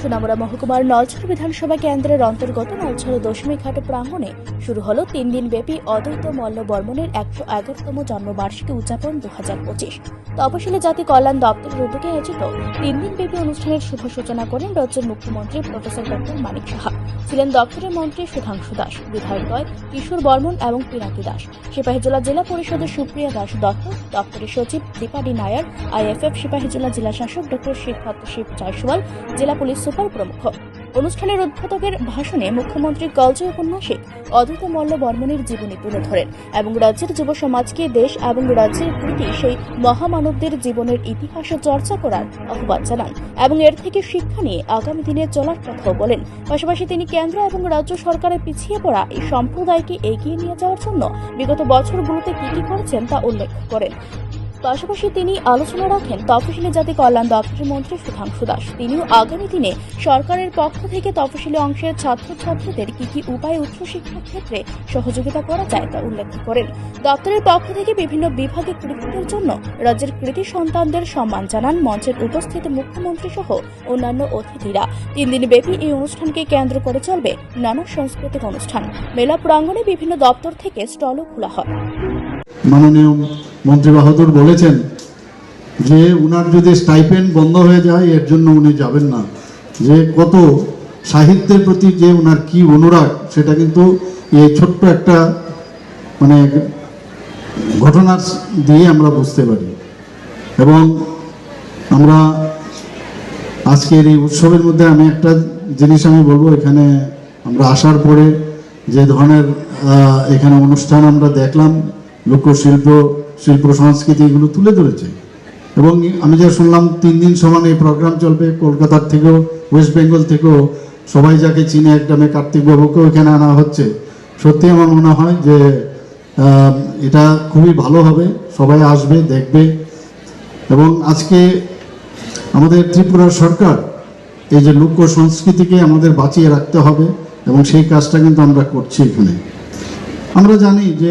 সোনামুড়া মহকুমার নলছড় বিধানসভা কেন্দ্রের অন্তর্গত নলছড় দশমী ঘাট প্রাঙ্গণে শুরু হলো তিন দিন ব্যাপী অদ্বৈত মল্ল বর্মনের একশো এগারোতম জন্মবার্ষিকী উদযাপন দু হাজার পঁচিশ। তপশিলি জাতি কল্যাণ দপ্তরের উদ্যোগে আয়োজিত তিন দিন ব্যাপী অনুষ্ঠানের শুভ সূচনা করেন রাজ্যের মুখ্যমন্ত্রী প্রফেসর ডক্টর মানিক সাহা। ছিলেন দপ্তরের মন্ত্রী সুধাংশু দাস বিধায়কদ্বয় কিশোর বর্মন এবং পিনাকি দাস। সিপাহীজলা জেলা জেলা পরিষদের সুপ্রিয়া দাস দত্ত, দপ্তরের সচিব দীপাডি নায়ার, আইএফএফ সিপাহীজলা জেলা জেলা শাসক ডক্টর শিবভট্ট শিব জয়সওয়াল, জেলা পুলিশ সুপার প্রমুখ। অনুষ্ঠানের উদ্বোধকের ভাষণে মুখ্যমন্ত্রী গলজয় উপন্যাসিক অদ্বৈত মল্ল বর্মনের জীবনী তুলে ধরেন এবং রাজ্যের যুব সমাজকে দেশ এবং রাজ্যের প্রতি সেই মহামানবদের জীবনের ইতিহাস চর্চা করার আহ্বান জানান এবং এর থেকে শিক্ষা নিয়ে আগামী দিনে চলার কথাও বলেন। পাশাপাশি তিনি কেন্দ্র এবং রাজ্য সরকারের পিছিয়ে পড়া এই সম্প্রদায়কে এগিয়ে নিয়ে যাওয়ার জন্য বিগত বছরগুলোতে কি কি করেছেন তা উল্লেখ করেন। পাশাপাশি তিনি আলোচনা রাখেন তফসিলি জাতি কল্যাণ দপ্তরের মন্ত্রী সুধাংশু দাস। তিনিও আগামী দিনে সরকারের পক্ষ থেকে তফসিলি অংশের ছাত্রছাত্রীদের কি কি উপায়ে উচ্চশিক্ষার ক্ষেত্রে সহযোগিতা করা যায় তা উল্লেখ করেন। দপ্তরের পক্ষ থেকে বিভিন্ন বিভাগে কৃতিত্বের জন্য রাজ্যের কৃতি সন্তানদের সম্মান জানান মঞ্চের উপস্থিত মুখ্যমন্ত্রী সহ অন্যান্য অতিথিরা। তিন দিন ব্যাপী এই অনুষ্ঠানকে কেন্দ্র করে চলবে নানা সাংস্কৃতিক অনুষ্ঠান। মেলা প্রাঙ্গণে বিভিন্ন দপ্তর থেকে স্টলও খোলা হয়। মাননীয় মন্ত্রী বাহাদুর বলেছেন যে উনার যদি স্টাইপেন্ড বন্ধ হয়ে যায়, এর জন্য উনি যাবেন না। যে কত সাহিত্যের প্রতি যে উনার কি অনুরাগ, সেটা কিন্তু এই ছোট্ট একটা মানে ঘটনা দিয়ে আমরা বুঝতে পারি। এবং আমরা আজকের এই উৎসবের মধ্যে আমি একটা জিনিস আমি বলব, এখানে আমরা আসার পরে যে ধরনের এখানে অনুষ্ঠান আমরা দেখলাম লোকশিল্প, শিল্প, সংস্কৃতি এগুলো তুলে ধরেছে। এবং আমি যা শুনলাম, তিন দিন সমান এই প্রোগ্রাম চলবে কলকাতার থেকেও ওয়েস্ট বেঙ্গল থেকেও। সবাই যাকে চিনে একদমে কার্তিক বাবুকেও এখানে আনা হচ্ছে। সত্যি আমার মনে হয় যে এটা খুবই ভালো হবে। সবাই আসবে, দেখবে। এবং আজকে আমাদের ত্রিপুরা সরকার এই যে লোক সংস্কৃতিকে আমাদের বাঁচিয়ে রাখতে হবে, এবং সেই কাজটা কিন্তু আমরা করছি এখানে। আমরা জানি যে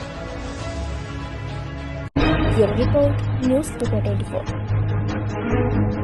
Bureau Report, News 2424.